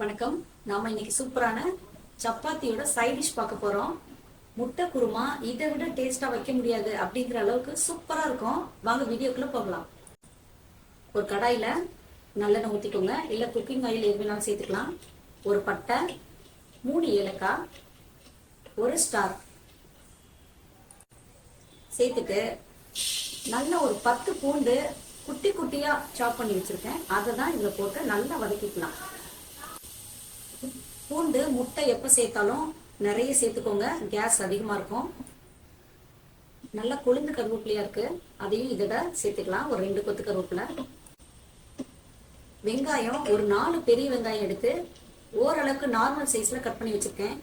வணக்கம். நாம இன்னைக்கு சூப்பரான சப்பாத்தியோட சைட் டிஷ் பார்க்க போறோம். முட்டை குருமா இதை விட டேஸ்டா வைக்க முடியாது அப்படிங்கிற அளவுக்கு சூப்பரா இருக்கும். வாங்க வீடியோக்குள்ள போகலாம். ஒரு கடாயில நல்லெண்ணெய் ஊத்திக்கோங்க. இல்ல குக்கிங் ஆயில் எது வேணாலும் சேர்த்துக்கலாம். ஒரு பட்டை மூணு ஏலக்காய் ஒரு ஸ்டார் சேர்த்துட்டு நல்ல ஒரு பத்து பூண்டு குட்டி குட்டியா சாப் பண்ணி வச்சிருக்கேன். அதை தான் இதுல போட்டு நல்லா வதக்கிக்கலாம். பூண்டு முட்டை எப்போ சேர்த்தாலும் நிறைய சேர்த்துக்கோங்க. கேஸ் அதிகமாக இருக்கும். நல்லா கொழுந்து கருவேப்பிலையா இருக்கு. அதையும் இதோட சேர்த்துக்கலாம். ஒரு ரெண்டு கொத்து கருவேப்பிலை. வெங்காயம் ஒரு நாலு பெரிய வெங்காயம் எடுத்து ஓரளவுக்கு நார்மல் சைஸில் கட் பண்ணி வச்சிருக்கேன்.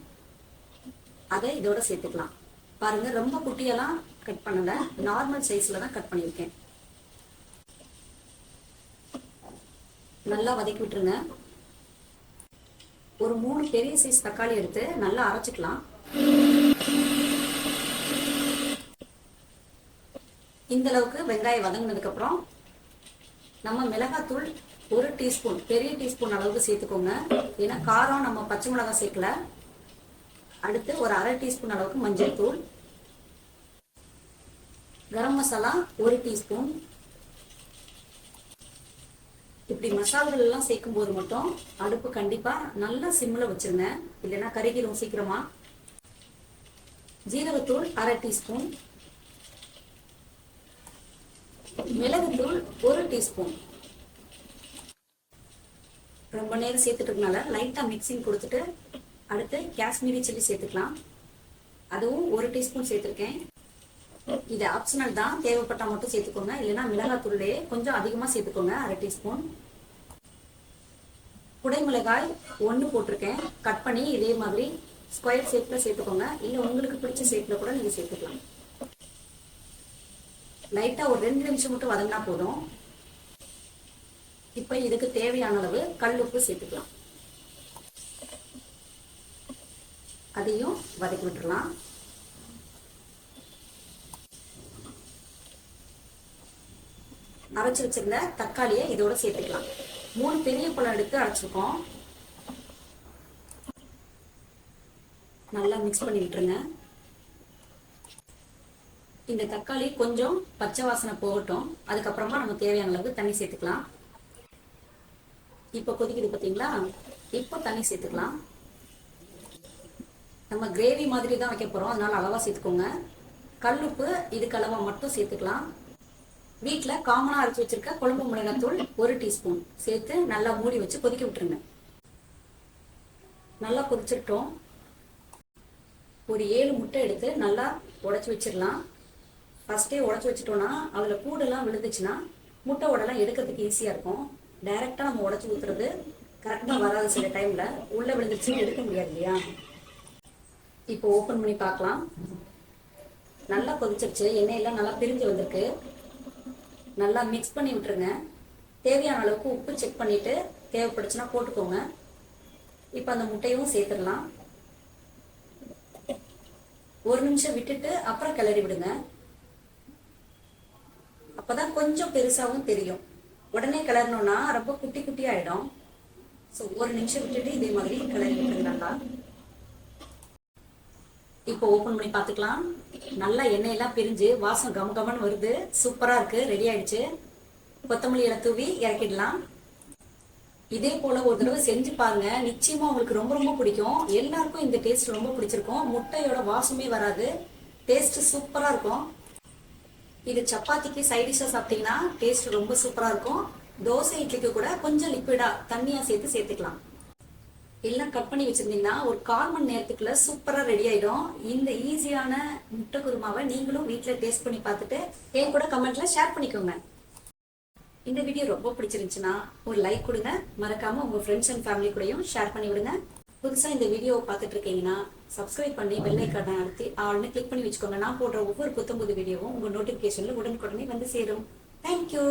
அதை இதோட சேர்த்துக்கலாம். பாருங்க ரொம்ப குட்டியெல்லாம் கட் பண்ணல. நார்மல் சைஸில் தான் கட் பண்ணியிருக்கேன். நல்லா வதக்கி விட்டுருங்க. ஒரு மூணு பெரிய சைஸ் தக்காளி எடுத்து நல்லா அரைச்சிக்கலாம். இந்த அளவுக்கு வெங்காயம் வதங்கினதுக்கு அப்புறம் நம்ம மிளகாத்தூள் ஒரு டீஸ்பூன் பெரிய டீஸ்பூன் அளவுக்கு சேர்த்துக்கோங்க. ஏன்னா காரம் நம்ம பச்சை மிளகாய் சேர்க்கல. அடுத்து ஒரு அரை டீஸ்பூன் அளவுக்கு மஞ்சள் தூள். கரம் மசாலா ஒரு டீஸ்பூன். இப்படி மசால்கள் எல்லாம் சேர்க்கும் போது மட்டும் அடுப்பு கண்டிப்பா நல்லா சிம்ல வச்சிருந்தேன் இல்லைன்னா கருகிரும் சீக்கிரமா. ஜீரகத்தூள் அரை டீஸ்பூன். மிளகுத்தூள் ஒரு டீஸ்பூன். ரொம்ப நேரம் சேர்த்துட்டு இருக்கனால லைட்டா மிக்சிங் கொடுத்துட்டு அடுத்து காஷ்மீரி சில்லி சேர்த்துக்கலாம். அதுவும் ஒரு டீஸ்பூன் சேர்த்துருக்கேன். இது ஆப்ஷனல் தான். தேவைப்பட்டா மட்டும் சேர்த்துக்கோங்க. இல்லைன்னா மிளகாத்தூள்லேயே கொஞ்சம் அதிகமாக சேர்த்துக்கோங்க. அரை டீஸ்பூன். குடைமிளகாய் ஒன்று போட்டிருக்கேன். கட் பண்ணி இதே மாதிரி ஸ்கொயர் ஷேப்பில் சேர்த்துக்கோங்க. இல்லை உங்களுக்கு பிடிச்ச ஷேப்பில் கூட நீங்கள் சேர்த்துக்கலாம். லைட்டாக ஒரு ரெண்டு நிமிஷம் மட்டும் வதங்கினா போதும். இப்போ இதுக்கு தேவையான அளவு கல் உப்பு சேர்த்துக்கலாம். அதையும் வதக்கி விட்டுறலாம். அரைச்சி வச்சிருந்த தக்காளியை இதோட சேர்த்துக்கலாம். மூணு பெரிய பழம் எடுத்து அரைச்சிருக்கோம். நல்லா மிக்ஸ் பண்ணி விட்டுருங்க. இந்த தக்காளி கொஞ்சம் பச்சை வாசனை போகட்டும். அதுக்கப்புறமா நம்ம தேவையான அளவுக்கு தண்ணி சேர்த்துக்கலாம். இப்போ கொதிக்குது பார்த்தீங்களா இப்போ தண்ணி சேர்த்துக்கலாம். நம்ம கிரேவி மாதிரி தான் வைக்க போகிறோம் அதனால அளவாக சேர்த்துக்கோங்க. கல்லுப்பு இதுக்கு அளவாக மட்டும் சேர்த்துக்கலாம். வீட்டில் காமனாக அரைச்சி வச்சிருக்க குழம்பு மிளகாத்தூள் ஒரு டீஸ்பூன் சேர்த்து நல்லா மூடி வச்சு கொதிக்க விட்டுருங்க. நல்லா கொதிச்சிட்டோம் ஒரு ஏழு முட்டை எடுத்து நல்லா உடச்சி வச்சிடலாம் ஃபஸ்ட்டே உடச்சி வச்சிட்டோம்னா அதில் கூடெல்லாம் விழுந்துச்சுன்னா முட்டை உடலாம் எடுக்கிறதுக்கு ஈஸியாக இருக்கும். டைரெக்டாக நம்ம உடச்சி ஊற்றுறது கரெக்டாக வராது சில டைமில் உள்ளே விழுந்துச்சுன்னு எடுக்க முடியாது இல்லையா? இப்போ ஓப்பன் பண்ணி பார்க்கலாம். நல்லா கொதிச்சிருச்சு. எண்ணெயெல்லாம் நல்லா பிரிஞ்சு வந்திருக்கு. நல்லா மிக்ஸ் பண்ணி விட்டுருங்க. தேவையான அளவுக்கு உப்பு செக் பண்ணிவிட்டு தேவைப்படுச்சுன்னா போட்டுக்கோங்க. இப்போ அந்த முட்டையும் சேர்த்துடலாம். ஒரு நிமிஷம் விட்டுட்டு அப்புறம் கிளறி விடுங்க. அப்போதான் கொஞ்சம் பெருசாகவும் தெரியும். உடனே கிளறணும்னா ரொம்ப குட்டி குட்டி ஆகிடும் ஸோ ஒரு நிமிஷம் விட்டுட்டு இதே மாதிரி கிளறி விட்டுருங்க நல்லா. இப்போ ஓபன் பண்ணி பார்த்துக்கலாம். நல்லா எண்ணெயெல்லாம் பிரிஞ்சு வாசம் கம் கமன்னு வருது. சூப்பரா இருக்கு. ரெடி ஆயிடுச்சு. கொத்தமல்லி இலை தூவி இறக்கிடலாம். இதே போல ஒரு தடவை செஞ்சு பாருங்க. நிச்சயமா உங்களுக்கு ரொம்ப ரொம்ப பிடிக்கும். எல்லாருக்கும் இந்த டேஸ்ட் ரொம்ப பிடிச்சிருக்கும். முட்டையோட வாசமே வராது. டேஸ்ட் சூப்பரா இருக்கும். இது சப்பாத்திக்கு சைடிஷாக சாப்பிட்டீங்கன்னா டேஸ்ட் ரொம்ப சூப்பரா இருக்கும். தோசை இட்லிக்கு கூட கொஞ்சம் லிக்விடா தண்ணியா சேர்த்து சேர்த்துக்கலாம். எல்லாம் கட் பண்ணி வச்சிருந்தீங்கன்னா ஒரு கால் மணி நேரத்துக்குள்ள சூப்பரா ரெடி ஆயிடும். இந்த ஈஸியான முட்டை குருமாவை நீங்களும் வீட்டில் டேஸ்ட் பண்ணி பார்த்துட்டு என் கூட கமெண்ட்ல ஷேர் பண்ணிக்கோங்க. இந்த வீடியோ ரொம்ப பிடிச்சிருந்துச்சுன்னா ஒரு லைக் கொடுங்க. மறக்காம உங்க ஃப்ரெண்ட்ஸ் அண்ட் ஃபேமிலி கூடயும் ஷேர் பண்ணி விடுங்க. புதுசா இந்த வீடியோவை பார்த்துட்டு இருக்கீங்கன்னா சப்ஸ்கிரைப் பண்ணி பெல் ஐக்கானை அழுத்தி ஆள்னு கிளிக் பண்ணி வச்சுக்கோங்க. நான் போடுற ஒவ்வொரு புத்தம்புது வீடியோவும் உங்க நோட்டிபிகேஷன்ல உடனுக்குடனே வந்து சேரும். தேங்க்யூ